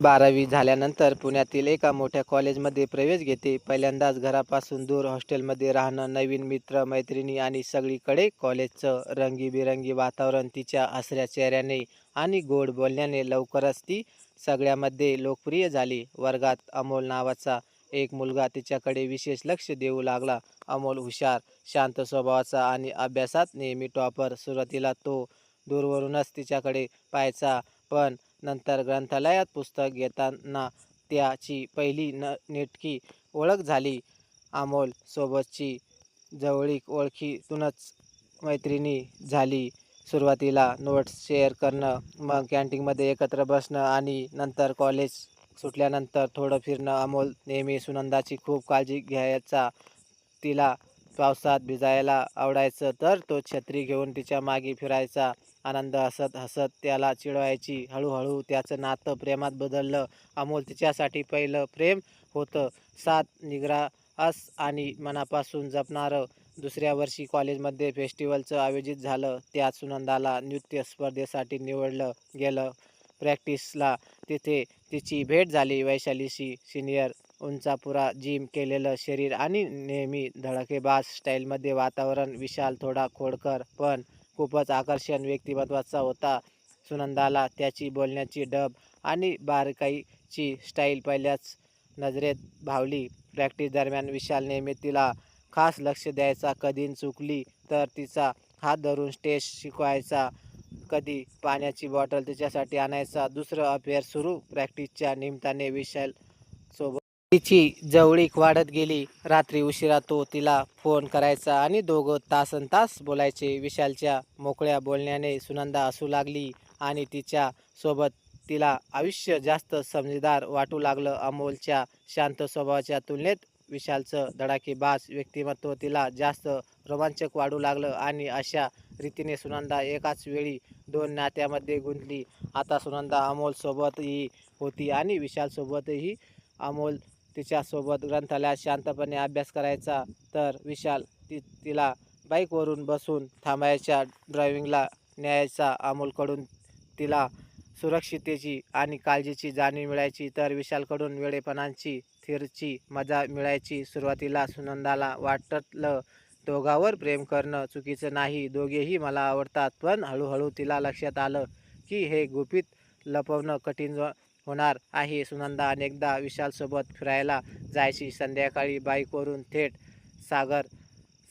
बारावी झाल्यानंतर पुण्यातील एका मोठ्या कॉलेजमध्ये प्रवेश घेते. पहिल्यांदाच घरापासून दूर हॉस्टेलमध्ये राहणं नवीन मित्र मैत्रिणी आणि सगळीकडे कॉलेजचं रंगीबिरंगी वातावरण तिच्या हसऱ्या चेहऱ्याने आणि गोड बोलण्याने लवकरच ती सगळ्यामध्ये लोकप्रिय झाली. वर्गात अमोल नावाचा एक मुलगा तिच्याकडे विशेष लक्ष देऊ लागला. अमोल हुशार शांत स्वभावाचा आणि अभ्यासात नेहमी टॉपर सुरुवातीला तो दूरवरूनच तिच्याकडे पाहायचा पण नंतर ग्रंथालयात पुस्तक घेताना त्याची पहिली न नेटकी ओळख झाली. अमोल सोबतची जवळीक ओळखीतूनच मैत्रिणी झाली. सुरुवातीला नोट्स शेअर करणं मग कॅन्टीनमध्ये एकत्र बसणं आणि नंतर कॉलेज सुटल्यानंतर थोडं फिरणं. अमोल नेहमी सुनंदाची खूप काळजी घ्यायचा. तिला पावसात भिजायला आवडायचं तर तो छत्री घेऊन तिच्यामागे फिरायचा. आनंद हसत हसत त्याला चिडवायची. हळूहळू त्याचं नातं प्रेमात बदललं. अमोल तिच्यासाठी पहिलं प्रेम होतं. सात निग्रास आणि मनापासून जपणारं दुसऱ्या वर्षी कॉलेजमध्ये फेस्टिवलचं आयोजित झालं. त्यात सुनंदाला नृत्य स्पर्धेसाठी निवडलं गेलं. प्रॅक्टिसला तिथे तिची भेट झाली. वैशालीशी सिनियर उंचापुरा जिम केलेलं शरीर आणि नेहमी धडकेबाज स्टाईलमध्ये वातावरण विशाल थोडा खोडकर. पण खूपच आकर्षण व्यक्तिमत्वाचा होता. सुनंदाला त्याची बोलण्याची डब आणि बारकाईची स्टाईल पहिल्याच नजरेत भावली. प्रॅक्टिस दरम्यान विशाल नेहमी तिला खास लक्ष द्यायचा. कधी चुकली तर तिचा हात धरून स्टेज शिकवायचा. कधी पाण्याची बॉटल तिच्यासाठी आणायचा. दुसरं अफेअर सुरू. प्रॅक्टिसच्या निमित्ताने विशाल सोबत तिची जवळीक वाढत गेली. रात्री उशिरा तो तिला फोन करायचा आणि दोघं तासन तास बोलायचे. विशालच्या मोकळ्या बोलण्याने सुनंदा असू लागली आणि तिच्या सोबत तिला आयुष्य जास्त समजदार वाटू लागलं. अमोलच्या शांत स्वभावाच्या तुलनेत विशालचं धडाकेबाज व्यक्तिमत्व तिला जास्त रोमांचक वाढू लागलं आणि अशा रीतीने सुनंदा एकाच वेळी दोन नात्यामध्ये गुंतली. आता सुनंदा अमोलसोबतही होती आणि विशालसोबतही. अमोल तिच्यासोबत ग्रंथालयात शांतपणे अभ्यास करायचा तर विशाल ती तिला बाईकवरून बसून थांबायच्या ड्रायव्हिंगला न्यायचा अमोलकडून तिला सुरक्षितेची आणि काळजीची जाणीव मिळायची तर विशालकडून वेळेपणांची थिरची मजा मिळायची. सुरुवातीला सुनंदाला वाटलं दोघावर प्रेम करणं चुकीचं नाही दोघेही मला आवडतात. पण हळूहळू तिला लक्षात आलं की हे गुपित लपवणं कठीण होणार आहे. सुनंदा अनेकदा विशालसोबत फिरायला जायची संध्याकाळी बाईकवरून थेट सागर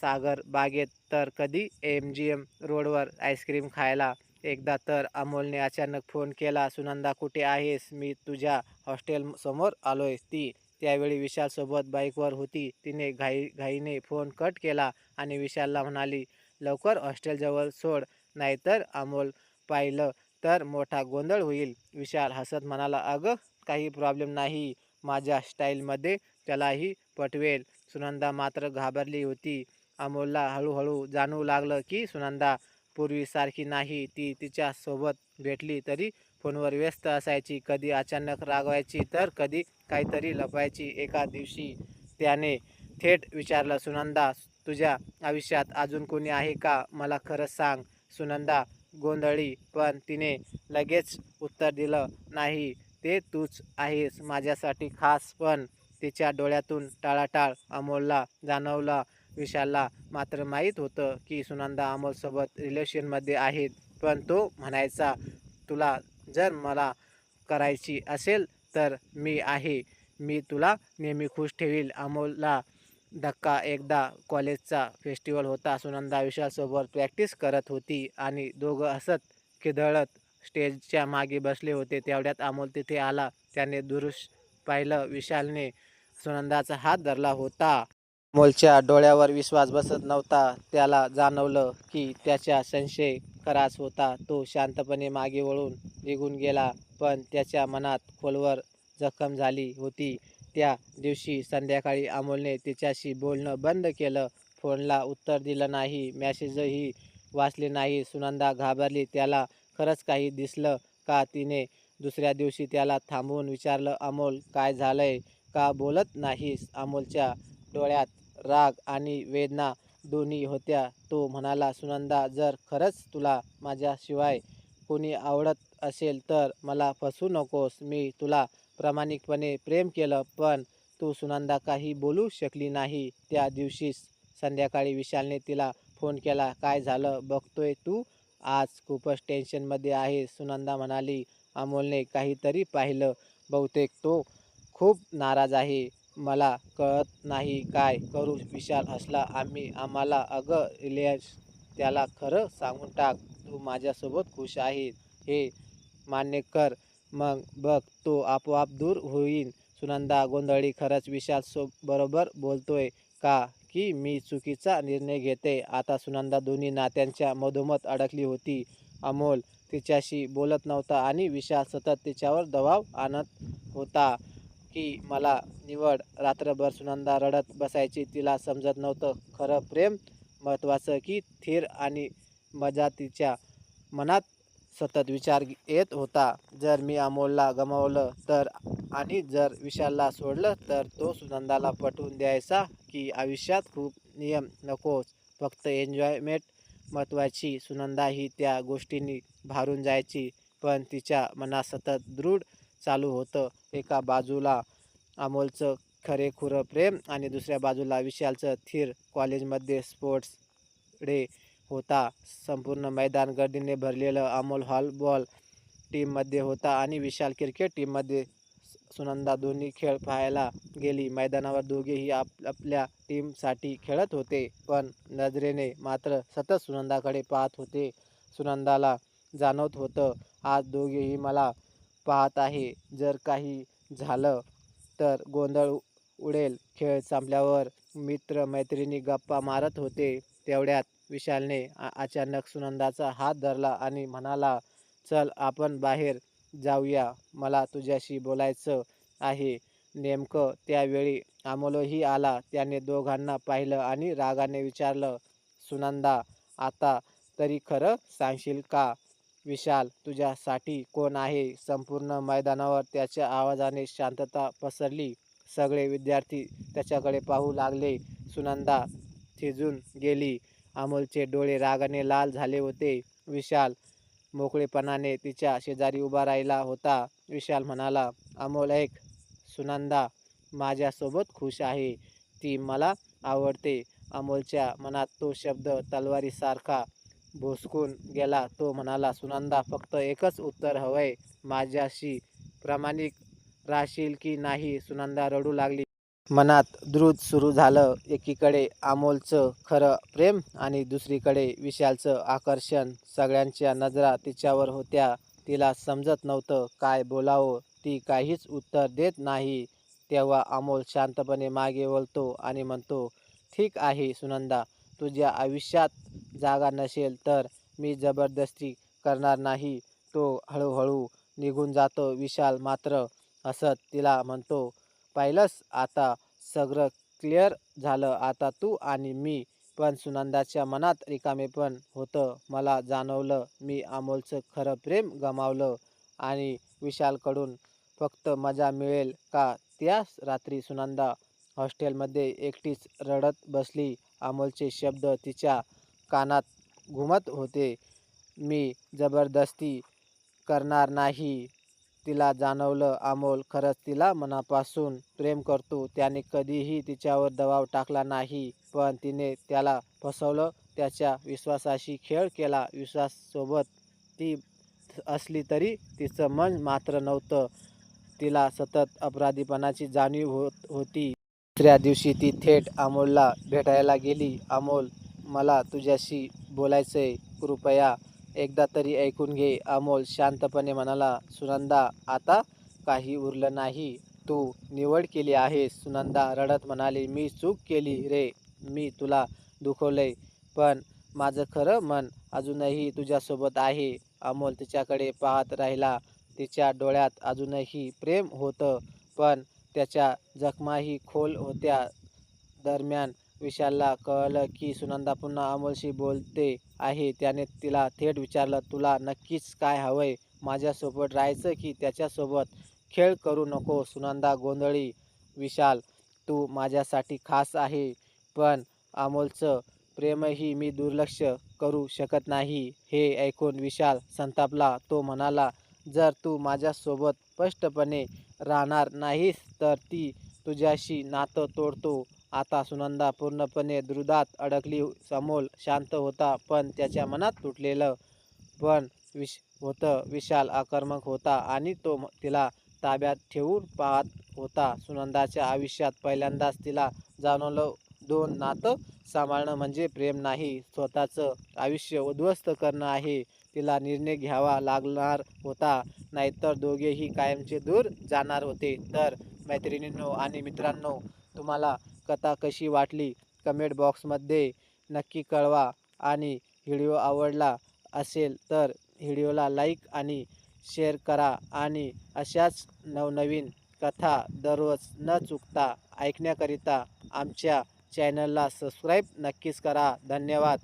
सागर बागेत. तर कधी एम जी एम रोडवर आईस्क्रीम खायला? एकदा तर अमोलने अचानक फोन केला सुनंदा कुठे आहेस? मी तुझ्या हॉस्टेलसमोर आलो आहे ती त्यावेळी विशालसोबत बाईकवर होती. तिने घाई घाईने फोन कट केला आणि विशालला म्हणाली लवकर हॉस्टेलजवळ सोड नाहीतर अमोल पाहिलं तर मोठा गोंधळ होईल. विशाल हसत म्हणाला अगं काही प्रॉब्लेम नाही. माझ्या स्टाईलमध्ये त्यालाही पटवेल. सुनंदा मात्र घाबरली होती. अमोलला हळूहळू जाणू लागलं की सुनंदा पूर्वीसारखी नाही. ती तिच्यासोबत भेटली तरी फोनवर व्यस्त असायची. कधी अचानक रागवायची तर कधी काहीतरी लपवायची. एका दिवशी त्याने थेट विचारलं सुनंदा तुझ्या आयुष्यात अजून कोणी आहे का? मला खरंच सांग. सुनंदा गोंधळी पण तिने लगेच उत्तर दिलं नाही ते तूच आहेस माझ्यासाठी खास पण तिच्या डोळ्यातून टाळाटाळ अमोलला जाणवला. विशालला मात्र माहीत होतं की सुनंदा अमोलसोबत रिलेशनमध्ये आहेत पण तो म्हणायचा तुला जर मला करायची असेल तर मी आहे. मी तुला नेहमी खुश ठेवील. अमोलला धक्का एकदा कॉलेजचा फेस्टिवल होता सुनंदा विशालसोबत प्रॅक्टिस करत होती आणि दोघं हसत खिदळत स्टेजच्या मागे बसले होते. तेवढ्यात अमोल तिथे आला. त्याने दुरुष पाहिलं विशालने सुनंदाचा हात धरला होता. अमोलच्या डोळ्यावर विश्वास बसत नव्हता. त्याला जाणवलं की त्याचा संशय खराच होता. तो शांतपणे मागे वळून निघून गेला पण त्याच्या मनात खोलवर जखम झाली होती. त्या दिवशी संध्याकाळी अमोलने तिच्याशी बोलणं बंद केलं. फोनला उत्तर दिलं नाही. मॅसेजही वाचले नाही. सुनंदा घाबरली. त्याला खरंच काही दिसलं का? तिने दुसऱ्या दिवशी त्याला थांबवून विचारलं अमोल काय झालंय? का बोलत नाहीस? अमोलच्या डोळ्यात राग आणि वेदना दोन्ही होत्या. तो म्हणाला सुनंदा जर खरंच तुला माझ्याशिवाय कोणी आवडत असेल तर मला फसवू नकोस. मी तुला प्रामाणिकपणे प्रेम केलं पण तू सुनंदा काही बोलू शकली नाही. त्या दिवशी संध्याकाळी विशालने तिला फोन केला काय झालं? बघतोय तू? आज खूपच टेन्शनमध्ये आहे सुनंदा म्हणाली. अमोलने काहीतरी पाहिलं. बहुतेक तो खूप नाराज आहे. मला कळत नाही काय करू. विशाल असला आम्ही आम्हाला अगं रिलायन्स त्याला खरं सांगून टाक. तू माझ्यासोबत खुश आहे. हे मान्य कर. मग बघ तो आपोआप दूर होईल सुनंदा गोंधळी खरंच विशाल सो बरोबर बोलतोय का? की मी चुकीचा निर्णय घेते. आता सुनंदा दोन्ही नात्यांच्या मधोमध अडकली होती. अमोल तिच्याशी बोलत नव्हता आणि विशाल सतत तिच्यावर दबाव आणत होता की मला निवड. रात्रभर सुनंदा रडत बसायची तिला समजत नव्हतं. खरं प्रेम महत्त्वाचं की थिर आणि मजा तिच्या मनात सतत विचार येत होता. जर मी अमोलला गमावलं तर आणि जर विशालला सोडलं तर तो सुनंदाला पटवून द्यायचा की आयुष्यात खूप नियम नकोच. फक्त एन्जॉयमेंट महत्त्वाची. सुनंदा ही त्या गोष्टींनी भारून जायची पण तिच्या मनात सतत दृढ चालू होतं. एका बाजूला अमोलचं खरेखुरं प्रेम आणि दुसऱ्या बाजूला विशालचं थीर कॉलेजमध्ये स्पोर्ट्स डे होता. संपूर्ण मैदान गर्दीने भरलेलं अमोल हॉलबॉल टीममध्ये होता आणि विशाल क्रिकेट टीममध्ये सुनंदा दोन्ही खेळ पाहायला गेली. मैदानावर दोघेही आप आपल्या टीमसाठी खेळत होते पण नजरेने मात्र सतत सुनंदाकडे पाहत होते. सुनंदाला जाणवत होतं आज दोघेही मला पाहत आहे. जर काही झालं तर गोंधळ उडेल. खेळ संपल्यावर मित्र मैत्रिणी गप्पा मारत होते. तेवढ्यात विशालने अचानक सुनंदाचा हात धरला आणि म्हणाला चल आपण बाहेर जाऊया. मला तुझ्याशी बोलायचं आहे. नेमकं त्यावेळी अमोलही आला. त्याने दोघांना पाहिलं आणि रागाने विचारलं सुनंदा आता तरी खरं सांगशील का? विशाल तुझ्यासाठी कोण आहे? संपूर्ण मैदानावर त्याच्या आवाजाने शांतता पसरली. सगळे विद्यार्थी त्याच्याकडे पाहू लागले. सुनंदा थिजून गेली. अमोलचे डोळे रागाने लाल झाले होते. विशाल मोकळेपणाने तिच्या शेजारी उभा राहिला होता. विशाल म्हणाला अमोल एक सुनंदा माझ्यासोबत खुश आहे. ती मला आवडते. अमोलच्या मनात तो शब्द तलवारीसारखा भोसकून गेला. तो म्हणाला सुनंदा फक्त एकच उत्तर हवंय. माझ्याशी प्रामाणिक राहशील की नाही? सुनंदा रडू लागली. मनात द्रुत सुरू झालं. एकीकडे अमोलचं खरं प्रेम आणि दुसरीकडे विशालचं आकर्षण. सगळ्यांच्या नजरा तिच्यावर होत्या. तिला समजत नव्हतं काय बोलावं. ती काहीच उत्तर देत नाही. तेव्हा अमोल शांतपणे मागे वळतो आणि म्हणतो ठीक आहे सुनंदा तुझ्या आयुष्यात जागा नसेल तर मी जबरदस्ती करणार नाही. तो हळूहळू निघून जातो. विशाल मात्र हसत तिला म्हणतो पाहिलंस. आता सगळं क्लिअर झालं. आता तू आणि मी पण सुनंदाच्या मनात रिकामेपण होतं. मला जाणवलं मी अमोलचं खरं प्रेम गमावलं आणि विशालकडून फक्त मजा मिळेल का? त्याच रात्री सुनंदा हॉस्टेलमध्ये एकटीच रडत बसली. अमोलचे शब्द तिच्या कानात घुमत होते. मी जबरदस्ती करणार नाही. तिला जाणवलं अमोल खरंच तिला मनापासून प्रेम करतो. त्याने कधीही तिच्यावर दबाव टाकला नाही पण तिने त्याला फसवलं. त्याच्या विश्वासाशी खेळ केला. विश्वाससोबत ती असली तरी तिचं मन मात्र नव्हतं. तिला सतत अपराधीपणाची जाणीव होत होती. दुसऱ्या दिवशी ती थेट अमोलला भेटायला गेली. अमोल मला तुझ्याशी बोलायचंय. कृपया एकदा तरी ऐकून घे अमोल शांतपणे म्हणाला सुनंदा आता काही उरलं नाही. तू निवड केली आहेस. सुनंदा रडत म्हणाली मी चूक केली रे. मी तुला दुखवलंय. पण माझं खरं मन अजूनही तुझ्यासोबत आहे. अमोल तिच्याकडे पाहत राहिला. तिच्या डोळ्यात अजूनही प्रेम होतं पण त्याच्या जखमाही खोल होत्या. दरम्यान विशालला कळलं की सुनंदा पुन्हा अमोलशी बोलते. आहे. त्याने तिला थेट विचारलं तुला नक्कीच काय हवंय? माझ्यासोबत राहायचं की त्याच्यासोबत? खेळ करू नको सुनंदा गोंधळी विशाल. तू माझ्यासाठी खास आहे पण अमोलचं प्रेमही मी दुर्लक्ष करू शकत नाही. हे ऐकून विशाल संतापला. तो म्हणाला जर तू माझ्यासोबत स्पष्टपणे राहणार नाहीस तर ती तुझ्याशी नातं तोडतो. आता सुनंदा पूर्णपणे द्रुदात अडकली. समोल शांत होता पण त्याच्या मनात तुटलेलं पण विश होतं. विशाल आक्रमक होता आणि तो तिला ताब्यात ठेवून पाहत होता. सुनंदाच्या आयुष्यात पहिल्यांदाच तिला जाणवलं दोन नातं सांभाळणं म्हणजे प्रेम नाही. स्वतःचं आयुष्य उद्ध्वस्त करणं आहे. तिला निर्णय घ्यावा लागणार होता नाहीतर दोघेही कायमचे दूर जाणार होते. तर मैत्रिणींनो आणि मित्रांनो तुम्हाला कथा कशी वाटली कमेंट बॉक्समध्ये नक्की कळवा. आणि व्हिडिओ आवडला असेल तर व्हिडिओला लाईक आणि शेअर करा. आणि अशाच नवनवीन कथा दररोज न चुकता ऐकण्याकरिता आमच्या चॅनलला सबस्क्राईब नक्कीच करा. धन्यवाद.